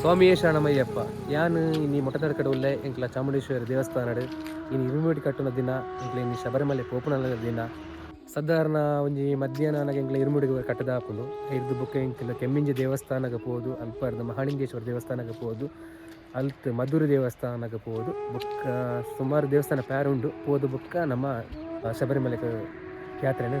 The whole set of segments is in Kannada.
ಸ್ವಾಮಿಯೇ ಶರಣಮಯ್ಯಪ್ಪ ಯಾನು ಇನ್ನಿ ಮೊಟ್ಟದ ಕಡೆ ಉಲ್ಲೆ ಎಂಕ್ಲ ಚಾಮುಂಡೇಶ್ವರಿ ದೇವಸ್ಥಾನಡ್ ಇನ್ನು ಇರುಮೇಟಿ ಕಟ್ಟುನ ದಿನ, ಎಂಕ್ಲೆ ಇನ್ನು ಶಬರಿಮಲೆ ಪೋಪುನಲ ದಿನ. ಸಾಧಾರಣ ಒಂಜಿ ಮಧ್ಯಾಹ್ನ ಎಂಕ್ಲೆ ಇರುಮುಡಿಗೆ ಕಟ್ಟದ ಹಾಕೊಂಡು ಐದು ಬುಕ್ಕ ಎಂಕ್ಲ ಕೆಮ್ಮಿಂಜಿ ದೇವಸ್ಥಾನಕ್ಕೆ ಪೋದು, ಅಲ್ಪರ್ದ ಮಹಾಲಿಂಗೇಶ್ವರ ದೇವಸ್ಥಾನಕ್ಕೆ ಪೋದು, ಅಲ್ತ್ ಮಧುರ ದೇವಸ್ಥಾನಕ್ಕೆ ಪೋದು, ಬುಕ್ಕ ಸುಮಾರು ದೇವಸ್ಥಾನ ಪ್ಯಾರ ಉಂಡು ಪೋದು ಬುಕ್ಕ ನಮ್ಮ ಶಬರಿಮಲೆ ಯಾತ್ರೆಯನ್ನು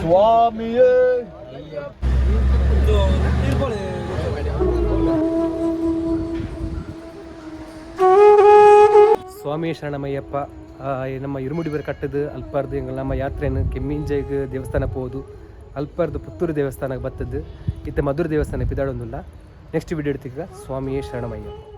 ಸ್ವಾಮಿಯೇ. ಸ್ವಾಮಿ ಶರಣಮಯ್ಯಪ್ಪ ನಮ್ಮ ಇರುಮುಡಿ ಬೇರೆ ಕಟ್ಟದು ಅಲ್ಪಾರ್ದು ಎಂಗಳ ನಮ್ಮ ಯಾತ್ರೆಯನ್ನು ಕೆಮ್ಮಿಂಜೆಗ್ ದೇವಸ್ಥಾನ ಪೋದು ಅಲ್ಪಾರ್ದು ಪುತ್ತೂರು ದೇವಸ್ಥಾನಕ್ಕೆ ಬತ್ತದ್ದು, ಇತ್ತ ಮಧುರ ದೇವಸ್ಥಾನ ಪಿದಾಡೊಂದಿಲ್ಲ ನೆಕ್ಸ್ಟ್ ವಿಡಿಯೋ ಇಡ್ತೀಗ ಸ್ವಾಮಿಯೇ ಶರಣಮಯ್ಯಪ್ಪ